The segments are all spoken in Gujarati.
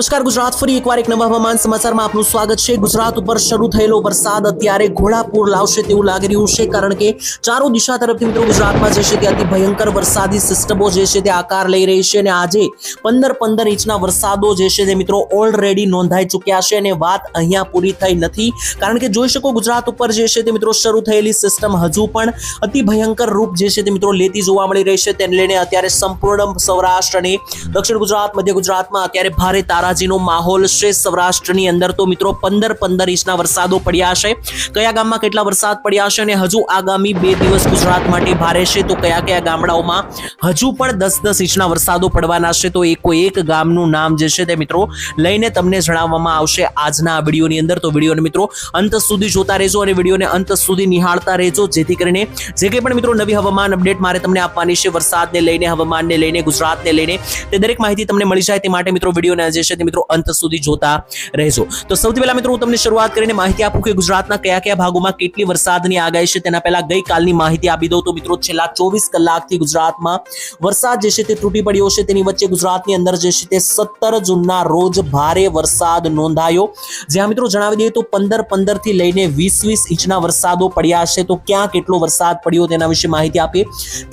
નમસ્કાર, ગુજરાત ફરી એકવાર એક નવા હવામાન સમાચારમાં આપનું સ્વાગત છે. ગુજરાત ઉપર શરૂ થયેલો વરસાદ અત્યારે ઘોડાપૂર લાવશે તેવું લાગી રહ્યું છે, કારણ કે ચારો દિશા તરફથી મિત્રો ગુજરાતમાં જે છે તે અતિ ભયંકર વરસાદી સિસ્ટમો જે છે તે આકાર લઈ રહી છે અને આજે પંદર પંદર ઇંચના વરસાદો જે છે તે મિત્રો ઓલરેડી નોંધાઈ ચૂક્યા છે અને વાત અહીંયા પૂરી થઈ નથી, કારણ કે જોઈ શકો ગુજરાત ઉપર જે છે તે મિત્રો શરૂ થયેલી સિસ્ટમ હજુ પણ અતિ ભયંકર રૂપ જે છે તે મિત્રો લેતી જોવા મળી રહી છે. તેને લઈને અત્યારે સંપૂર્ણ સૌરાષ્ટ્ર અને દક્ષિણ ગુજરાત, મધ્ય ગુજરાતમાં અત્યારે ભારે તારાજીનો માહોલ છે. સૌરાષ્ટ્રની અંદર તો મિત્રો પંદર પંદર ઇંચના વરસાદો પડ્યા છે. કયા ગામમાં કેટલા વરસાદ પડ્યા છે અને હજુ આગામી બે દિવસ ગુજરાત માટે ભારે છે. તો કયા કયા ગામડાઓમાં હજુ પણ દસ દસ ઇંચના વરસાદો પડવાના છે. તો એકો એક ગામનું નામ જે છે તે મિત્રો લઈને તમને જણાવવામાં આવશે આજના આ વિડીયોની અંદર. તો વિડીયોને મિત્રો અંત સુધી જોતા રહેજો અને વિડીયોને અંત સુધી નિહાળતા રહેજો. જેથી કરીને જે કંઈ પણ મિત્રો નવી હવામાન અપડેટ મારે તમને આપવાની છે, વરસાદને લઈને, હવામાનને લઈને, ગુજરાતને લઈને તે દરેક માહિતી તમને મળી જાય તે માટે મિત્રો વિડીયોને જે છે તે મિત્રો અંત સુધી જોતા રહેજો. તો સૌથી પહેલા મિત્રો હું તમને શરૂઆત કરીને માહિતી આપું કે ગુજરાતના કયા કયા ભાગોમાં કેટલી વરસાદની આગાહી છે તેના પહેલા ગઈકાલની માહિતી આપી દઉં તો મિત્રો છેલ્લા ચોવીસ કલાકથી ગુજરાતમાં વરસાદ જે છે તે તૂટી પડ્યો છે. તેની વચ્ચે ગુજરાતની અંદર જે છે તે સત્તર જૂનના રોજ ભારે વરસાદ નોંધાયો. જ્યાં મિત્રો જણાવી દઈએ તો પંદર પંદરથી લઈને વીસ વીસ ઇંચના વરસાદો પડ્યા છે. તો ક્યાં કેટલો વરસાદ પડ્યો તેના વિશે માહિતી આપીએ.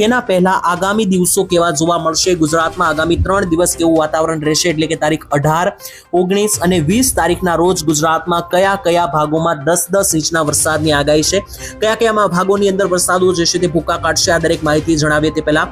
તેના પહેલા આગામી દિવસો કેવા જોવા મળશે? ગુજરાતમાં આગામી ત્રણ દિવસ કેવું વાતાવરણ રહેશે? એટલે કે તારીખ અઢાર ઓગણીસ અને વીસ તારીખના રોજ ગુજરાતમાં કયા કયા ભાગોમાં દસ દસ ઇંચના વરસાદની આગાહી છે? કયા કયા ભાગોની અંદર વરસાદો જે છે તે ભૂકા કાઢશે આ દરેક માહિતી જણાવીએ તે પહેલા.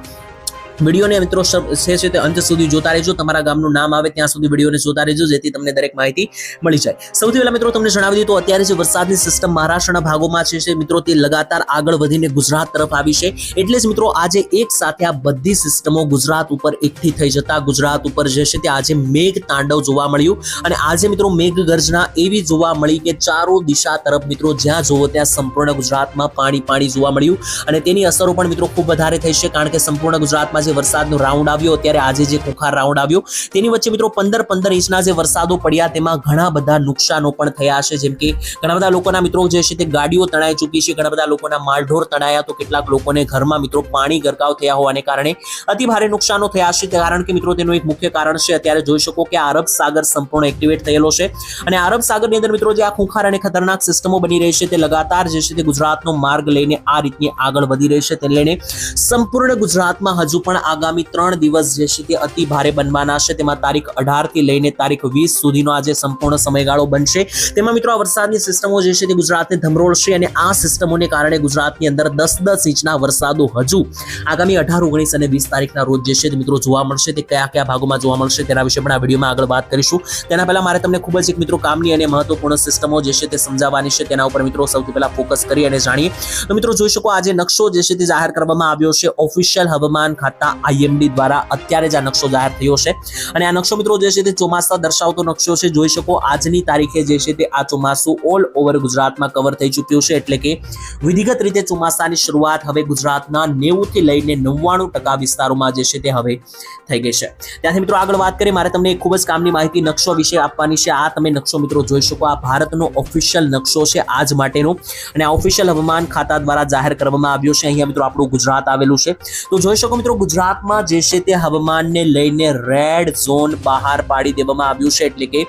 વિડીયોને મિત્રો છે છે તે અંત સુધી જોતા રહેજો. તમારા ગામનું નામ આવે ત્યાં સુધી વિડીયોને જોતા રહેજો, જેથી તમને દરેક માહિતી મળી જાય. સૌથી પહેલા મિત્રો તમને જણાવી દઈએ તો અત્યારે જે વરસાદની સિસ્ટમ મહારાષ્ટ્રના ભાગોમાં છે મિત્રો તે લગાતાર આગળ વધીને ગુજરાત તરફ આવી છે. એટલે જ મિત્રો આજે એક સાથે આ બધી સિસ્ટમો ગુજરાત ઉપર એકઠી થઈ જતા. ગુજરાત ઉપર જે છે તે આજે મેઘ તાંડવ જોવા મળ્યું. અને આજે મિત્રો મેઘ ગર્જના એવી જોવા મળી કે ચારો દિશા તરફ મિત્રો જ્યાં જોવો ત્યાં સંપૂર્ણ ગુજરાતમાં પાણી પાણી જોવા મળ્યું. અને તેની અસરો પણ મિત્રો ખૂબ વધારે થઈ છે, કારણ કે સંપૂર્ણ ગુજરાતમાં જે વરસાદનો રાઉન્ડ આવ્યો, અત્યારે આજે જે ખોખાર રાઉન્ડ આવ્યો, તેની વચ્ચે મિત્રો પંદર પંદર ઇંચના જે વરસાદો પડ્યા, તેમાં ઘણા બધા નુકસાનો પણ થયા છે. જેમ કે ઘણા બધા લોકોના મિત્રો જે છે તે ગાડીઓ તણાઈ ચૂકી છે, ઘણા બધા લોકોના માલઢોર તણાયા, તો કેટલાક લોકોને ઘરમાં મિત્રો પાણી ગરકાવ થયા હોવાને કારણે અતિ ભારે નુકસાનો થયા છે. કારણ કે મિત્રો તેનું એક મુખ્ય કારણ છે, અત્યારે જોઈ શકો કે અરબ સાગર સંપૂર્ણ એક્ટિવેટ થયેલો છે અને અરબ સાગરની અંદર મિત્રો જે આ ખુંખાર અને ખતરનાક સિસ્ટમો બની રહી છે, તે લગાતાર જે છે તે ગુજરાતનો માર્ગ લઈને આ રીતની આગળ વધી રહી છે. તેને લઈને સંપૂર્ણ ગુજરાતમાં હજુ પણ આગામી ત્રણ દિવસ જે છે તે અતિ ભારે બનવાના છે. તેમાં તારીખ અઢારથી લઈને તારીખ વીસ સુધીનો આજે સંપૂર્ણ સમયગાળો બનશે. તેમાં મિત્રો આ વરસાદની સિસ્ટમો જે છે તે ગુજરાતને ધમરોળશે અને આ સિસ્ટમોને કારણે ગુજરાતની અંદર દસ દસ ઇંચના વરસાદો હજુ આગામી અઢાર, ઓગણીસ અને વીસ તારીખના રોજ જે છે તે મિત્રો જોવા મળશે. તે કયા કયા ભાગોમાં જોવા મળશે તેના વિશે પણ આ વિડીયોમાં આગળ વાત કરીશું. તેના પહેલા મારે તમને ખૂબ જ એક મિત્રો કામની અને મહત્વપૂર્ણ સિસ્ટમો જે છે તે સમજાવવાની છે. તેના ઉપર મિત્રો સૌથી પહેલા ફોકસ કરી અને જાણીએ. તો મિત્રો જોઈ શકો આજે નકશો જે છે તે જાહેર કરવામાં આવ્યો છે. ઓફિશિયલ હવામાન ખાતા આઈએમડી દ્વારા અત્યારે જ આ નકશો જાહેર થયો છે. અને આ નકશો મિત્રો જે છે તે ચોમાસા દર્શાવતો નકશો છે. જોઈ શકો આજની તારીખે જે છે તે આ ચોમાસું ઓલ ઓવર ગુજરાતમાં કવર થઈ ચૂક્યું છે. એટલે કે વિધિગત રીતે ચોમાસાની શરૂઆત હવે ગુજરાતના નેવું થી લઈને નવ્વાણું ટકા વિસ્તારોમાં જે છે તે હવે થઈ ગઈ છે. ત્યાંથી મિત્રો આગળ વાત કરીએ, મારે તમને ખૂબ જ કામની માહિતી નકશો વિશે આપવાની છે. આ તમે નકશો મિત્રો જોઈ શકો. આ ભારતનો ઓફિશિયલ નકશો છે આજ માટેનો. અને આ ઓફિશિયલ હવામાન ખાતા દ્વારા જાહેર કરવામાં આવ્યો છે. અહીંયા મિત્રો આપણું ગુજરાત આવેલું છે. તો જોઈ શકો મિત્રો ગુજરાતમાં જે છે તે હવામાનને લઈને રેડ ઝોન બહાર પાડી દેવામાં આવ્યું છે. એટલે કે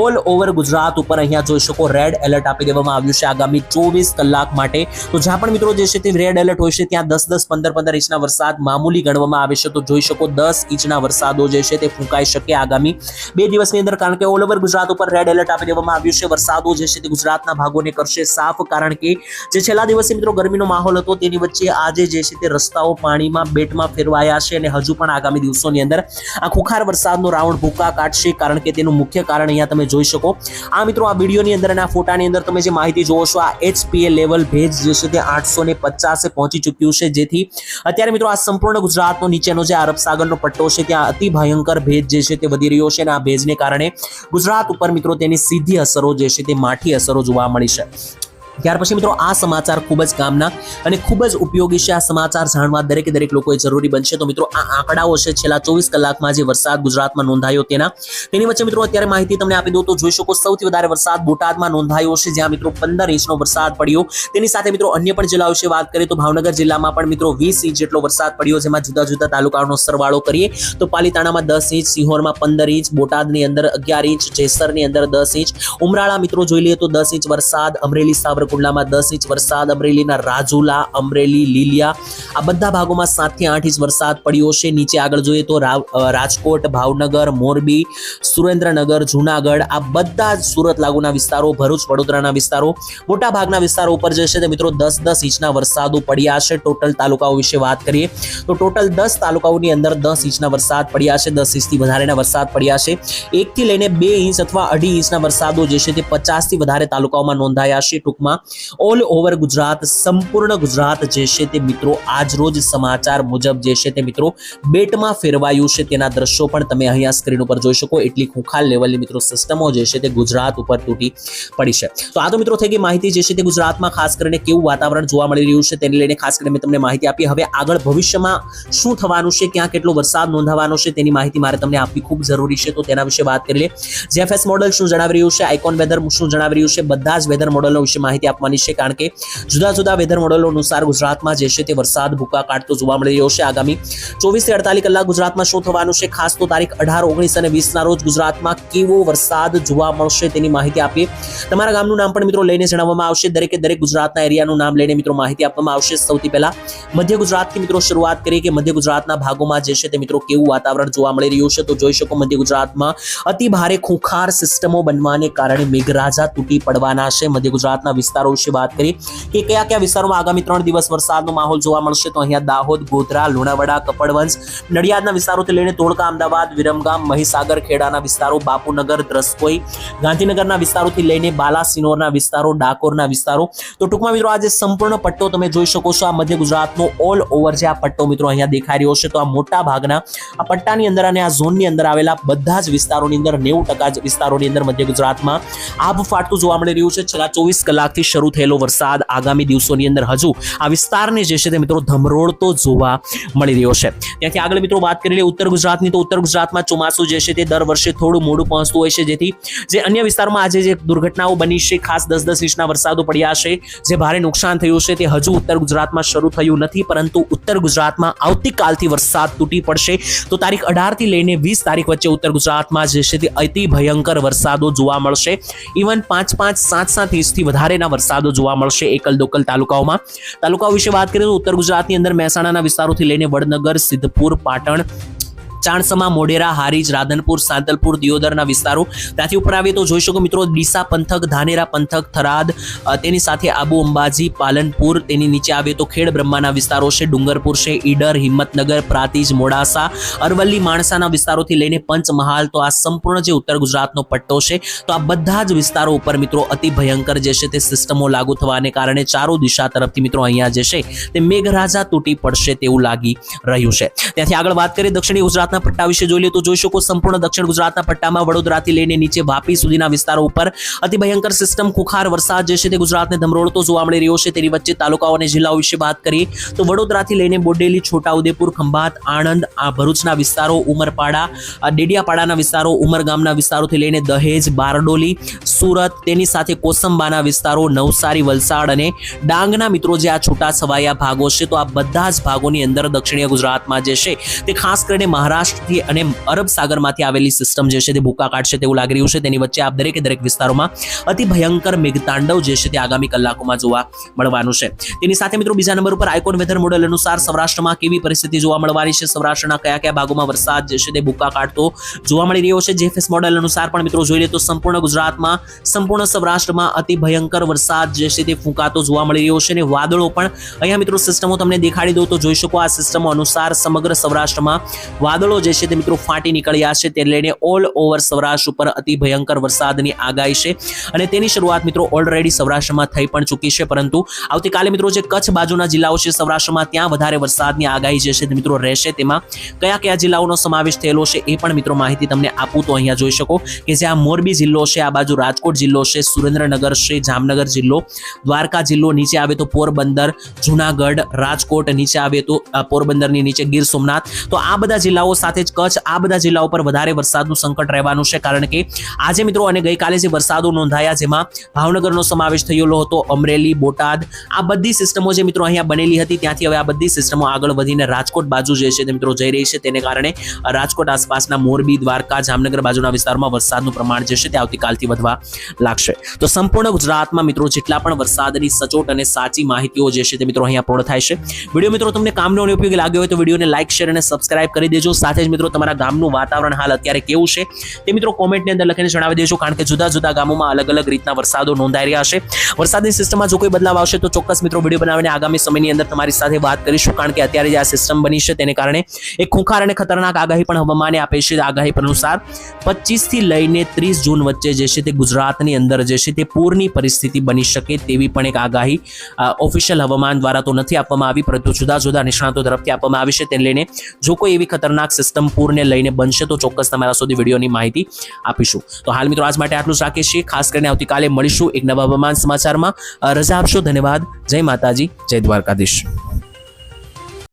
ઓલ ઓવર ગુજરાત ઉપર અહીંયા જોઈ શકો રેડ એલર્ટ આપી દેવામાં આવ્યું છે આગામી ચોવીસ કલાક માટે. તો જ્યાં પણ મિત્રો જે છે તે રેડ એલર્ટ હોય છે, ત્યાં દસ દસ, પંદર પંદર ઇંચના વરસાદ મામૂલી ગણવામાં આવે છે. તો જોઈ શકો દસ ઇંચના વરસાદો જે છે તે ફૂંકાઈ શકે આગામી બે દિવસની અંદર, કારણ કે ઓલ ઓવર ગુજરાત ઉપર રેડ એલર્ટ આપી દેવામાં આવ્યું છે. વરસાદો જે છે તે ગુજરાતના ભાગોને કરશે સાફ, કારણ કે જે છેલ્લા દિવસે મિત્રો ગરમીનો માહોલ હતો, તેની વચ્ચે આજે જે છે તે રસ્તાઓ પાણીમાં બેટમાં ફેરવાયા છે અને હજુ પણ આગામી દિવસોની અંદર આ ખુખાર વરસાદનો રાઉન્ડ ભૂકા કાઢશે કારણ કે તેનું મુખ્ય કારણ અહીંયા તમે જોઈ શકો. આ મિત્રો આ વિડીયોની અંદર અને આ ફોટાની અંદર તમે જે માહિતી જોવો છો, આ એચપીએ લેવલ ભેજ જે છે તે આઠસો ને પચાસે પહોંચી ચૂક્યું છે. જેથી અત્યારે મિત્રો આ સંપૂર્ણ ગુજરાતનો નીચેનો જે અરબ સાગરનો પટ્ટો છે ત્યાં અતિ ભયંકર ભેજ જે છે તે વધી રહ્યો છે અને આ ભેજને કારણે ગુજરાત ઉપર મિત્રો તેની સીધી અસરો જે છે તે માઠી અસરો જોવા મળી છે. ત્યાર પછી મિત્રો આ સમાચાર ખૂબ જ કામના અને ખૂબ જ ઉપયોગી છે. આ સમાચાર જાણવા દરેકે દરેક લોકોએ જરૂરી બનશે. તો મિત્રો આ આંકડાઓ છે. છેલ્લા ચોવીસ કલાકમાં જે વરસાદ ગુજરાતમાં નોંધાયો તેના. તેની વચ્ચે મિત્રો અત્યારે માહિતી તમને આપી દઉં તો જોઈ શકો સૌથી વધારે વરસાદ બોટાદમાં નોંધાયો છે. જ્યાં મિત્રો પંદર ઇંચનો વરસાદ પડ્યો. તેની સાથે મિત્રો અન્ય પણ જિલ્લાઓ વિશે વાત કરીએ તો ભાવનગર જિલ્લામાં પણ મિત્રો વીસ ઇંચ જેટલો વરસાદ પડ્યો જેમાં જુદા જુદા તાલુકાઓનો સરવાળો કરીએ તો પાલીતાણામાં દસ ઇંચ, સિંહોરમાં પંદર ઇંચ, બોટાદની અંદર અગિયાર ઇંચ, જેસરની અંદર દસ ઇંચ. ઉમરાળા મિત્રો જોઈ લઈએ તો દસ ઇંચ વરસાદ. અમરેલી સાબરકુંડલામાં દસ ઇંચ વરસાદ, અમરેલીના રાજુલા, અમરેલી, લીલિયા, આ બધા ભાગોમાં સાતથી આઠ ઇંચ વરસાદ પડ્યો છે. નીચે આગળ જોઈએ તો રાજકોટ, ભાવનગર, મોરબી, સુરેન્દ્રનગર, જુનાગઢ, આ બધા સુરત લાગુના વિસ્તારો, ભરૂચ, વડોદરાના વિસ્તારો, મોટા ભાગના વિસ્તારો ઉપર જે છે તે મિત્રો દસ દસ ઇંચના વરસાદો પડ્યા છે. ટોટલ તાલુકાઓ વિશે વાત કરીએ તો ટોટલ દસ તાલુકાઓની અંદર દસ ઇંચના વરસાદ પડ્યા છે. દસ ઇંચથી વધારેના વરસાદ પડ્યા છે. એકથી લઈને બે ઇંચ અથવા અઢી ઇંચના વરસાદો જે છે તે પચાસથી વધારે તાલુકાઓમાં નોંધાયા છે. ટૂંકમાં ઓલ ઓવર ગુજરાત, સંપૂર્ણ ગુજરાત જે છે તે મિત્રો આજ રોજ સમાચાર મુજબ જે છે તે મિત્રો બેટમાં ફેરવાયું છે. તેના દ્રશ્યો પણ તમે અહીંયા સ્ક્રીન ઉપર જોઈ શકો. એટલી ખુખાલ લેવલની મિત્રો સિસ્ટમો જે છે તે ગુજરાત ઉપર તૂટી પડી છે. તો આ તો મિત્રો થઈ ગઈ માહિતી જે છે તે ગુજરાતમાં ખાસ કરીને કેવું વાતાવરણ જોવા મળી રહ્યું છે તેને લઈને ખાસ કરીને મેં તમને માહિતી આપી. હવે આગળ ભવિષ્યમાં શું થવાનું છે? ક્યાં કેટલો વરસાદ નોંધાવાનો છે તેની માહિતી મારે તમને આપવી ખૂબ જરૂરી છે. તો તેના વિશે વાત કરી લે જેએફએસ મોડલ શું જણાવી રહ્યું છે? આઇકોન વેધર શું જણાવી રહ્યું છે? બધા જ વેધર મોડલો વિશે માહિતી આપવાની છે, કારણ કે જુદા જુદા વેધર મોડેલો અનુસાર ગુજરાતમાં જે છે તે વરસાદ ભૂકા કાઢતો જોવા મળી રહ્યો છે. આગામી ચોવીસથી અડતાલીસ કલાક ગુજરાતમાં શું થવાનું છે? ખાસ તો તારીખ અઢાર, ઓગણીસ અને વીસના રોજ ગુજરાતમાં કેવો વરસાદ જોવા મળશે તેની માહિતી આપીએ. તમારા ગામનું નામ પણ મિત્રો લઈને જણાવવામાં આવશે. દરેકે દરેક ગુજરાતના એરિયાનું નામ લઈને મિત્રો માહિતી આપવામાં આવશે. સૌથી પહેલા મધ્ય ગુજરાતથી મિત્રો શરૂઆત કરીએ કે મધ્ય ગુજરાતના ભાગોમાં જે છે તે મિત્રો કેવું વાતાવરણ જોવા મળી રહ્યું છે, તો જોઈ શકો મધ્ય ગુજરાતમાં અતિ ભારે ખૂંખાર સિસ્ટમો બનવાને કારણે મેઘરાજા તૂટી પડવાના છે. મધ્ય ગુજરાતના વિસ્તારો વિશે વાત કરી કે કયા કયા વિસ્તારોમાં આગામી ત્રણ દિવસ વરસાદનો માહોલ જોવા મળશે, તો અહીંયા દાહોદ, ગોધરા, લુણાવાડા કપડવંશ નડિયાદના વિસ્તારોથી લઈને ધોળકા અમદાવાદ, વિરમગામ, મહીસાગર, ખેડાના વિસ્તારો, બાપુનગર દ્રસ્કોઈ ગાંધીનગરના વિસ્તારોથી લઈને બાલાસિનોરના વિસ્તારો, ડાકોરના વિસ્તારો. તો ટૂંકમાં મિત્રો આજે સંપૂર્ણ પટ્ટો તમે જોઈ શકો છો. આ મધ્ય ગુજરાતનો ઓલ ઓવર જે આ પટ્ટો મિત્રો અહીંયા દેખાઈ રહ્યો છે, તો આ મોટા ભાગના આ પટ્ટાની અંદર અને આ ઝોનની અંદર આવેલા બધા જ વિસ્તારોની અંદર નેવું ટકા વિસ્તારોની અંદર મધ્ય ગુજરાતમાં આભ ફાટતું જોવા મળી રહ્યું છે. છેલ્લા ચોવીસ કલાકથી શરૂ થયેલો વરસાદ આગામી દિવસોની અંદર હજુ આ વિસ્તારને જે છે તે મિત્રો ધમરોડતો જોવા મળી રહ્યો છે. ત્યાંથી આગળ મિત્રો વાત કરી લઈએ ઉત્તર ગુજરાતની, તો ઉત્તર ગુજરાતમાં ચોમાસું જે છે તે દર વર્ષે થોડું મોડું પહોંચતું હોય છે, જેથી જે અન્ય વિસ્તારમાં આજે જે દુર્ઘટનાઓ બની છે, ખાસ દસ દસ ઇંચના વરસાદો પડ્યા છે, જે ભારે નુકસાન થયું છે તે હજુ ઉત્તર ગુજરાતમાં શરૂ થયું નથી, પરંતુ ઉત્તર ગુજરાતમાં આવતીકાલથી વરસાદ તૂટી પડશે. તો તારીખ અઢારથી લઈને વીસ તારીખ વચ્ચે ઉત્તર ગુજરાતમાં જે છે તે અતિ ભયંકર વરસાદો જોવા મળશે. ઇવન પાંચ પાંચ સાત સાત ઇંચથી વધારેના વરસાદો જોવા મળશે એકલ દોકલ તાલુકાઓમાં. તાલુકાઓ વિશે વાત કરીએ તો ઉત્તર ગુજરાતની અંદર મહેસાણાના વિસ્તારોથી લઈને વડનગર, સિદ્ધપુર, પાટણ ચાણસમા મોઢેરા, હારીજ, રાધનપુર, સાંતલપુર, દિયોદરના વિસ્તારો. ત્યાંથી ઉપર આવીએ તો જોઈ શકો મિત્રો ડીસા પંથક, ધાનેરા પંથક, થરાદ તેની સાથે આબુ અંબાજી, પાલનપુર, તેની નીચે આવીએ તો ખેડ બ્રહ્માના વિસ્તારો છે, ડુંગરપુર છે, ઈડર, હિંમતનગર, પ્રાતિજ, મોડાસા, અરવલ્લી, માણસાના વિસ્તારોથી લઈને પંચમહાલ તો આ સંપૂર્ણ જે ઉત્તર ગુજરાતનો પટ્ટો છે, તો આ બધા જ વિસ્તારો ઉપર મિત્રો અતિ ભયંકર જે છે તે સિસ્ટમો લાગુ થવાને કારણે ચારો દિશા તરફથી મિત્રો અહીંયા જે છે તે મેઘરાજા તૂટી પડશે તેવું લાગી રહ્યું છે. ત્યાંથી આગળ વાત કરીએ દક્ષિણી ગુજરાતના પટ્ટા વિશે જોઈ લઈએ તો જોઈ શકો સંપૂર્ણ દક્ષિણ ગુજરાતના પટ્ટામાં વડોદરાથી લઈને નીચે વાપી સુધીના વિસ્તારો ઉપર અતિ ભયંકર સિસ્ટમ ખુખાર વરસાદ જે છે તે ગુજરાતને ધમરોળતો જોવા મળી રહ્યો છે. તેની વચ્ચે તાલુકાઓ અને જિલ્લાઓ વિશે વાત કરીએ તો વડોદરાથી લઈને બોડેલી છોટાઉદેપુર ખંભાત, આણંદ, આ ભરૂચના વિસ્તારો, ઉમરપાડા ડેડિયાપાડાના વિસ્તારો ઉમરગામના વિસ્તારોથી લઈને દહેજ, બારડોલી, સુરત, તેની સાથે કોસંબાના વિસ્તારો, નવસારી, વલસાડ અને ડાંગના મિત્રો જે આ છૂટા છવાયા ભાગો છે તો આ બધા જ ભાગોની અંદર દક્ષિણીય ગુજરાતમાં જે છે તે ખાસ કરીને મહારાષ્ટ્રથી અને અરબ સાગરમાંથી આવેલી સિસ્ટમ જે છે તે ભૂકા કાઢશે તેવું લાગી રહ્યું છે. તેની વચ્ચે આપ દરેકે દરેક વિસ્તારોમાં અતિ ભયંકર મેઘતાંડવ જે છે તે આગામી કલાકોમાં જોવા મળવાનું છે. તેની સાથે મિત્રો બીજા નંબર ઉપર આઇકોન વેધર મોડેલ અનુસાર સૌરાષ્ટ્રમાં કેવી પરિસ્થિતિ જોવા મળવાની છે? સૌરાષ્ટ્રના કયા કયા ભાગોમાં વરસાદ જે છે તે ભૂકા કાઢતો જોવા મળી રહ્યો છે. જેફએસ મોડેલ અનુસાર પણ મિત્રો જોઈ લે તો સંપૂર્ણ ગુજરાતમાં, સંપૂર્ણ સૌરાષ્ટ્રમાં અતિ ભયંકર વરસાદ જે છે તે ફૂંકાતો જોવા મળી રહ્યો છે. અને વાદળો પણ અહીંયા મિત્રો સિસ્ટમો તમને દેખાડી દઉં તો જોઈ શકો આ સિસ્ટમો અનુસાર સમગ્ર સૌરાષ્ટ્રમાં વાદળો વાદળો જે છે તે મિત્રો ફાટી નીકળ્યા છે તે લઈને ઓલ ઓવર સૌરાષ્ટ્ર ઉપર અતિ ભયંકર વરસાદની આગાહી છે. અને તેની શરૂઆત મિત્રો ઓલરેડી સૌરાષ્ટ્રમાં થઈ પણ ચૂકી છે. પરંતુ આવતીકાલે મિત્રો જે કચ્છ બાજુના જિલ્લાઓ છે સૌરાષ્ટ્રમાં ત્યાં વધારે વરસાદની આગાહી જે છે તે મિત્રો રહેશે. તેમાં કયા કયા જિલ્લાઓનો સમાવેશ થયેલો છે એ પણ મિત્રો માહિતી તમને આપું તો અહીંયા જોઈ શકો કે જે આ મોરબી જિલ્લો છે, આ બાજુ રાજકોટ જિલ્લો છે, સુરેન્દ્રનગર છે, જામનગર જિલ્લો, દ્વારકા જિલ્લો, નીચે આવે તો પોરબંદર, જુનાગઢ, રાજકોટ, નીચે આવે તો પોરબંદરની નીચે ગીર સોમનાથ. તો આ બધા જિલ્લાઓ સાથે જ કચ્છ આ બધા જિલ્લાઓ પર વધારે વરસાદનું સંકટ રહેવાનું છે. કારણ કે આજે મિત્રો અને ગઈકાલે જે વરસાદો નોંધાયા, જેમાં ભાવનગરનો સમાવેશ થયેલો હતો, અમરેલી, બોટાદ, આ બધી સિસ્ટમો જે મિત્રો અહીંયા બનેલી હતી, ત્યાંથી હવે આ બધી સિસ્ટમો આગળ વધીને રાજકોટ બાજુ જે છે તે મિત્રો જઈ રહી છે. તેને કારણે રાજકોટ આસપાસના મોરબી, દ્વારકા, જામનગર બાજુના વિસ્તારમાં વરસાદનું પ્રમાણ જે છે તે આવતીકાલથી વધવા લાગશે. તો સંપૂર્ણ ગુજરાતમાં મિત્રો જેટલા પણ વરસાદની સચોટ અને સાચી માહિતીઓ જે છે તે મિત્રો અહીંયા પૂર્ણ થાય છે. વીડિયો મિત્રો તમને કામનો ઉપયોગી લાગ્યો હોય તો વિડીયોને લાઇક શેર અને સબસ્ક્રાઇબ કરી દેજો. સાથે જ મિત્રો તમારા ગામનું વાતાવરણ હાલ અત્યારે કેવું છે તે મિત્રો કોમેન્ટની અંદર લખીને જણાવી દેજો, કારણ કે જુદા જુદા ગામોમાં અલગ અલગ રીતના વરસાદો નોંધાઈ રહ્યા છે. વરસાદની સિસ્ટમમાં જો કોઈ બદલાવ આવશે તો ચોક્કસ મિત્રો વીડિયો બનાવીને આગામી સમયની અંદર તમારી સાથે વાત કરીશું, કારણ કે અત્યારે જે આ સિસ્ટમ બની છે તેને કારણે એક ખૂંખાર અને ખતરનાક આગાહી પણ હવામાને આપે છે. આગાહી અનુસાર પચીસથી લઈને ત્રીસ જૂન વચ્ચે જે છે તે ગુજરાતની અંદર જે છે તે પૂરની પરિસ્થિતિ બની શકે તેવી પણ એક આગાહી ઓફિશિયલ હવામાન દ્વારા તો નથી આપવામાં આવી, પરંતુ જુદા જુદા નિષ્ણાતો તરફથી આપવામાં આવી છે. તેને લઈને જો કોઈ એવી ખતરનાક સિસ્ટમ પૂરને લઈને બનશે તો ચોક્કસ તમારા સુધી વિડીયોની માહિતી આપીશું. તો હાલ મિત્રો આજ માટે આટલું જ રાખીએ છીએ. ખાસ કરીને આવતીકાલે મળીશું એક નવા હવામાન સમાચારમાં. રજા આપશો. ધન્યવાદ. જય માતાજી. જય દ્વારકાધીશ.